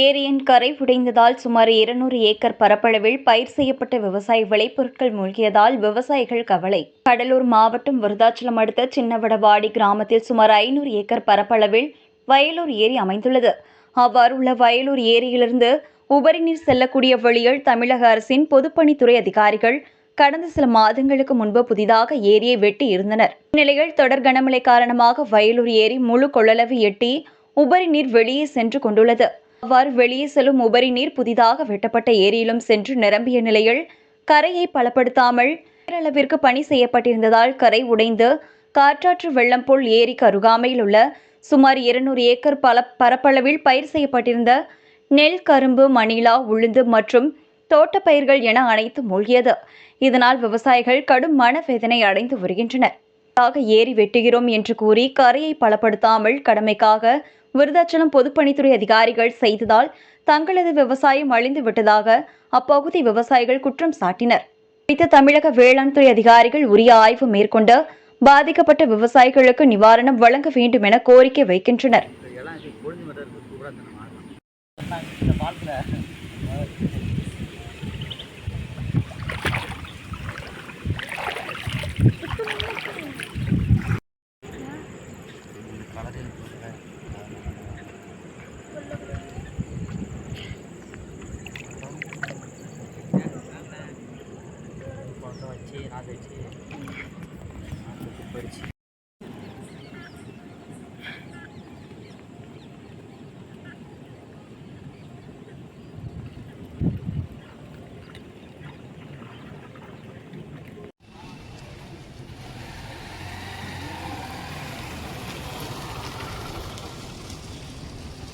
ஏரியின் கரை உடைந்ததால் சுமார் இருநூறு ஏக்கர் பரப்பளவில் பயிர் செய்யப்பட்ட விவசாய விளைபொருட்கள் மூழ்கியதால் விவசாயிகள் கவலை. கடலூர் மாவட்டம் விருதாச்சலம் அடுத்த சின்னவடவாடி கிராமத்தில் சுமார் ஐநூறு ஏக்கர் பரப்பளவில் வயலூர் ஏரி அமைந்துள்ளது. அவ்வாறு உள்ள வயலூர் ஏரியிலிருந்து உபரி நீர் செல்லக்கூடிய வழியில் தமிழக அரசின் பொதுப்பணித்துறை அதிகாரிகள் கடந்த சில மாதங்களுக்கு முன்பு புதிதாக ஏரியை வெட்டி இருந்தனர். இந்நிலையில் தொடர் கனமழை காரணமாக வயலூர் ஏரி முழு கொள்ளளவு எட்டி உபரி நீர் வெளியே சென்று கொண்டுள்ளது. அவ்வாறு வெளியே செல்லும் உபரி நீர் புதிதாக வெட்டப்பட்ட ஏரியிலும் சென்று நிரம்பிய நிலையில் கரையை பலப்படுத்தாமல் பேரளவிற்கு பணி செய்யப்பட்டிருந்ததால் கரை உடைந்து காற்றாற்று வெள்ளம் போல் ஏரிக்கு அருகாமையில் உள்ள சுமார் இருநூறு ஏக்கர் பல பரப்பளவில் பயிர் செய்யப்பட்டிருந்த நெல் கரும்பு மணிலா உளுந்து மற்றும் தோட்டப்பயிர்கள் என அனைத்து மூழ்கியது. இதனால் விவசாயிகள் கடும் மனவேதனை அடைந்து வருகின்றனர். ஆக ஏரி வெட்டுகிறோம் என்று கூறி கரையை பலப்படுத்தாமல் கடமைக்காக விருதாச்சலம் பொதுப்பணித்துறை அதிகாரிகள் செய்ததால் தங்களது விவசாயம் அழிந்து விட்டதாக அப்பகுதி விவசாயிகள் குற்றம் சாட்டினர். குறித்த தமிழக வேளாண் துறை அதிகாரிகள் உரிய ஆய்வு மேற்கொண்டு பாதிக்கப்பட்ட விவசாயிகளுக்கு நிவாரணம் வழங்க வேண்டும் என கோரிக்கை வைக்கின்றனர். છે રાધે છે. ઉપર છે